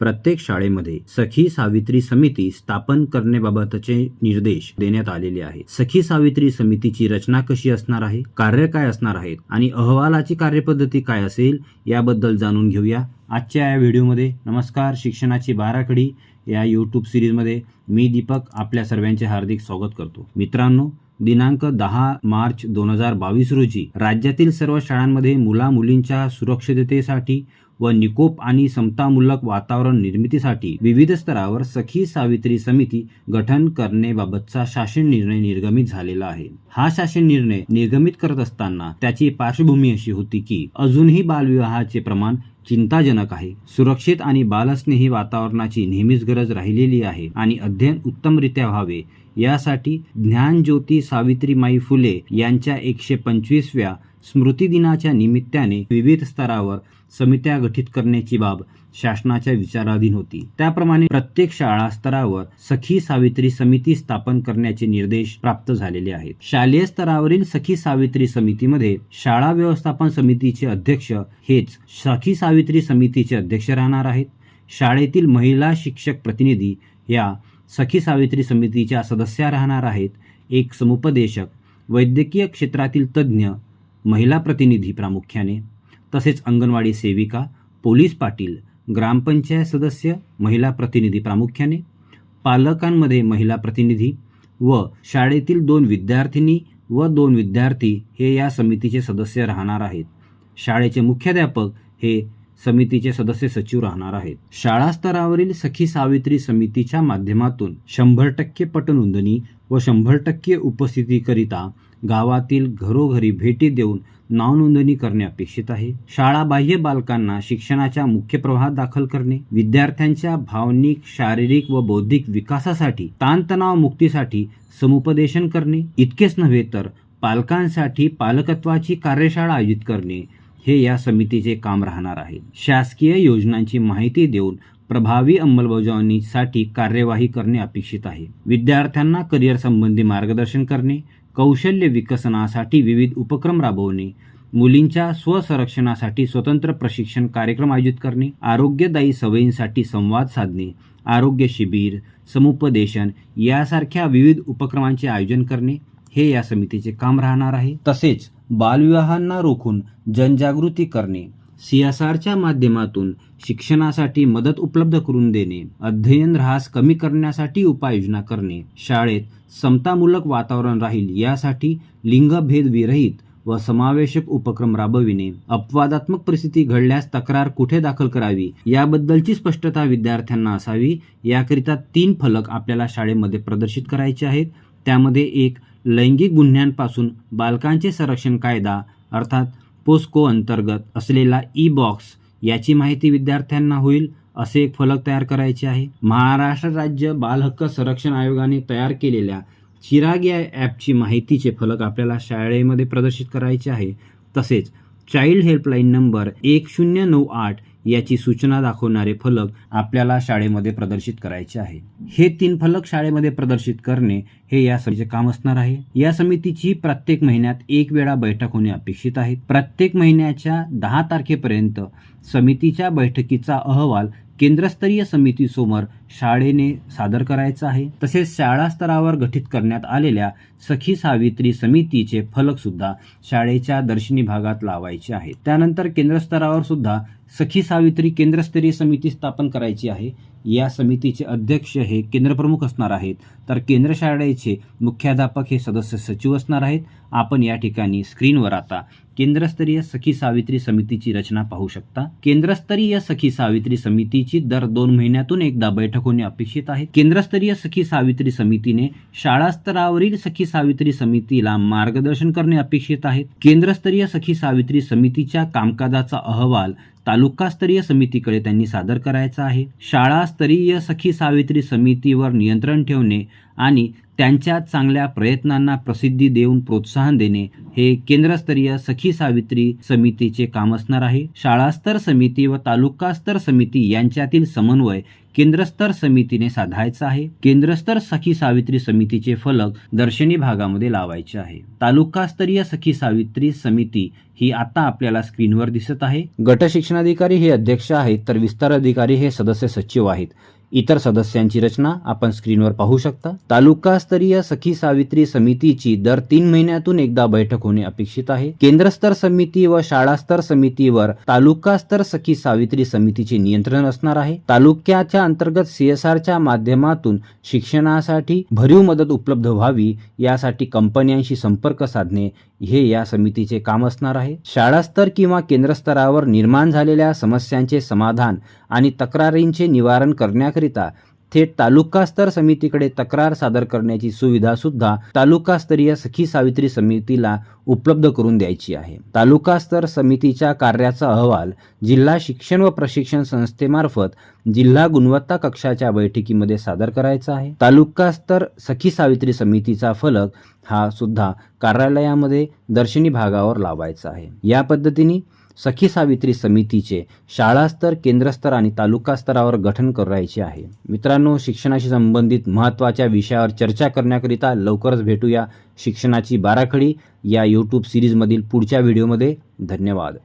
प्रत्येक शाळेमध्ये सखी सावित्री समिती स्थापन करण्याबाबतचे निर्देश देण्यात आलेले आहे सखी सावित्री समितीची रचना कशी असणार आहे? कार्य काय असणार आहेत? आणि अहवालाची कार्यपद्धती काय असेल? याबद्दल जाणून घेऊया. आजच्या या व्हिडिओमध्ये नमस्कार शिक्षणाची बाराखडी या यूट्यूब सिरीजमध्ये मी दीपक आपल्या सर्वांचे हार्दिक स्वागत करतो. मित्रांनो दिनांक दहा मार्च दोन हजार बावीस रोजी राज्यातील सर्व शाळांमध्ये मुला मुलींच्या सुरक्षिततेसाठी व निकोप आणि समतामूलक वातावरण निर्मितीसाठी विविध स्तरावर सखी सावित्री समिती गठन करण्याबाबतचा शासन निर्णय निर्गमित झालेला आहे. हा शासन निर्णय निर्गमित करत असताना त्याची पार्श्वभूमी अशी होती की अजूनही बालविवाहाचे प्रमाण चिंताजनक आहे. सुरक्षित आणि बालस्नेही वातावरणाची नेहमीच गरज राहिलेली आहे आणि अध्ययन उत्तमरित्या व्हावे. यासाठी ज्ञानज्योती सावित्रीमाई फुले यांच्या एकशे पंचवीसव्या स्मृतिदिनाच्या निमित्ताने विविध स्तरावर समित्या गठीत करण्याची बाब शासनाच्या विचाराधीन होती. त्याप्रमाणे प्रत्येक शाळा स्तरावर सखी सावित्री समिती स्थापन करण्याचे निर्देश प्राप्त झालेले आहेत. शालेय स्तरावरील सखी सावित्री समितीमध्ये शाळा व्यवस्थापन समितीचे अध्यक्ष हेच सखी सावित्री सावित्री समितीचे अध्यक्ष राहणार आहेत. शाळेतील महिला शिक्षक प्रतिनिधी या सखी सावित्री समितीच्या सदस्या राहणार आहेत. एक समुपदेशक वैद्यकीय क्षेत्रातील तज्ज्ञ महिला प्रतिनिधी प्रामुख्याने तसेच अंगणवाडी सेविका पोलीस पाटील ग्रामपंचायत सदस्य महिला प्रतिनिधी प्रामुख्याने पालकांमध्ये महिला प्रतिनिधी व शाळेतील दोन विद्यार्थिनी व दोन विद्यार्थी हे या समितीचे सदस्य राहणार आहेत. शाळेचे मुख्याध्यापक हे समितीचे सदस्य सचिव राहणार आहेत. शाळा स्तरावरील सखी सावित्री समितीच्या माध्यमातून शंभर टक्के पटनोंदणी व शंभर टक्के उपस्थितीकरिता गावातील घरोघरी भेटी देऊन नावनोंदणी करणे अपेक्षित आहे. शाळा बाह्य बालकांना शिक्षणाच्या मुख्य प्रवाहात दाखल करणे विद्यार्थ्यांच्या भावनिक शारीरिक व बौद्धिक विकासासाठी ताणतणाव मुक्तीसाठी समुपदेशन करणे इतकेच नव्हे तर पालकांसाठी पालकत्वाची कार्यशाळा आयोजित करणे हे या समितीचे काम राहणार आहे. शासकीय योजनांची माहिती देऊन प्रभावी अंमलबजावणीसाठी कार्यवाही करणे अपेक्षित आहे. विद्यार्थ्यांना करिअर संबंधी मार्गदर्शन करणे कौशल्य विकसनासाठी विविध उपक्रम राबवणे मुलींच्या स्वसंरक्षणासाठी स्वतंत्र प्रशिक्षण कार्यक्रम आयोजित करणे आरोग्यदायी सवयींसाठी संवाद साधणे आरोग्य शिबिर समुपदेशन यासारख्या विविध उपक्रमांचे आयोजन करणे हे या समितीचे काम राहणार आहे. तसेच बालविवाहांना रोखून जनजागृती करणे सी एस आरच्या माध्यमातून शिक्षणासाठी मदत उपलब्ध करून देणे अध्ययन ऱ्हास कमी करण्यासाठी उपाययोजना करणे शाळेत समतामूलक वातावरण राहील यासाठी लिंगभेद विरहित व समावेशक उपक्रम राबविणे अपवादात्मक परिस्थिती घडल्यास तक्रार कुठे दाखल करावी याबद्दलची स्पष्टता विद्यार्थ्यांना असावी याकरिता तीन फलक आपल्याला शाळेमध्ये प्रदर्शित करायचे आहेत. त्यामध्ये एक लैंगिक गुन्ह्यांपासून बालकांचे संरक्षण कायदा अर्थात पोस्को अंतर्गत असलेला ई बॉक्स याची माहिती विद्यार्थ्यांना होईल असे एक फलक तयार करायचे आहे. महाराष्ट्र राज्य बालहक्क संरक्षण आयोगाने तयार केलेल्या चिराग या ॲपची माहितीचे फलक आपल्याला शाळेमध्ये प्रदर्शित करायचे आहे. तसेच चाइल्ड हेल्पलाईन नंबर एक शून्य नऊ आठ याची सूचना दाखवणारे फलक आपल्याला शाळेमध्ये प्रदर्शित करायचे आहे. हे तीन फलक शाळेमध्ये प्रदर्शित करणे हे या समितीचे काम असणार आहे. या समितीची प्रत्येक महिन्यात एक वेळा बैठक होणे अपेक्षित आहे. प्रत्येक महिन्याच्या दहा तारखेपर्यंत समितीच्या बैठकीचा अहवाल केंद्रस्तरीय समितीसमोर शाळेने सादर करायचं आहे. तसेच शाळा स्तरावर गठीत करण्यात आलेल्या सखी सावित्री समितीचे फलक सुद्धा शाळेच्या दर्शनी भागात लावायचे आहेत त्यानंतर केंद्र स्तरावर सुद्धा सखी सावित्री केंद्रस्तरीय समिती स्थापन करायची आहे. या समितीचे अध्यक्ष हे केंद्रप्रमुख असणार आहेत. तर केंद्र शाळेचे मुख्याध्यापक हे सदस्य सचिव असणार आहेत. आपण या ठिकाणी स्क्रीनवर आता केंद्रस्तरीय सखी सावित्री समितीची रचना पाहू शकता. केंद्रस्तरीय सखी सावित्री समितीची दर दोन महिन्यातून एकदा बैठक होणे अपेक्षित आहे. केंद्रस्तरीय सखी सावित्री समितीने शाळा स्तरावरील सखी सावित्री समितीला मार्गदर्शन करणे अपेक्षित आहे. केंद्रस्तरीय सखी सावित्री समितीच्या कामकाजाचा अहवाल तालुकास्तरीय समितीकडे त्यांनी सादर करायचा आहे. शाळास्तरीय सखी सावित्री समितीवर नियंत्रण ठेवणे आणि त्यांच्या चांगल्या प्रयत्नांना प्रसिद्धी देऊन प्रोत्साहन देणे हे केंद्रस्तरीय सखी सावित्री समितीचे काम असणार आहे. शाळास्तर समिती व तालुकास्तर समिती यांच्यातील समन्वय केंद्रस्तर समितीने साधायचा आहे. केंद्रस्तर सखी सावित्री समितीचे फलक दर्शनी भागामध्ये लावायचे आहे. तालुकास्तरीय सखी सावित्री समिती ही आता आपल्याला स्क्रीनवर दिसत आहे. गट शिक्षणाधिकारी हे अध्यक्ष आहेत तर विस्तार अधिकारी हे सदस्य सचिव आहेत. इतर सदस्यांची रचना आपण स्क्रीनवर पाहू शकता. तालुकास्तरीय सखी सावित्री समितीची दर तीन महिन्यातून एकदा बैठक होणे अपेक्षित आहे. केंद्रस्तर समिती व शाळास्तर समितीवर तालुकास्तर सखी सावित्री समितीचे नियंत्रण असणार आहे. तालुक्याच्या अंतर्गत सीएसआरच्या माध्यमातून शिक्षणासाठी भरीव मदत उपलब्ध व्हावी यासाठी कंपन्यांशी संपर्क साधणे हे या समितीचे काम असणार आहे. शाळास्तर किंवा केंद्रस्तरावर निर्माण झालेल्या समस्यांचे समाधान आणि तक्रारींचे निवारण करण्याकरिता थेट तालुकास्तर समितीकडे तक्रार सादर करण्याची सुविधा सुद्धा तालुकास्तरीय सखी सावित्री समितीला उपलब्ध करून द्यायची आहे. तालुकास्तर समितीच्या कार्याचा अहवाल जिल्हा शिक्षण व प्रशिक्षण संस्थेमार्फत जिल्हा गुणवत्ता कक्षाच्या बैठकीमध्ये सादर करायचा आहे. तालुकास्तर सखी सावित्री समितीचा फलक हा सुद्धा कार्यालयामध्ये दर्शनी भागावर लावायचा आहे. या पद्धतीने सखी सावित्री समितीचे शाळास्तर केंद्रस्तर आणि तालुका स्तरावर गठन करायचे आहे. मित्रांनो शिक्षणाशी संबंधित महत्त्वाच्या विषयावर चर्चा करण्याकरिता लवकरच भेटूया शिक्षणाची बाराखडी या यूट्यूब सिरीजमधील पुढच्या व्हिडिओमध्ये. धन्यवाद.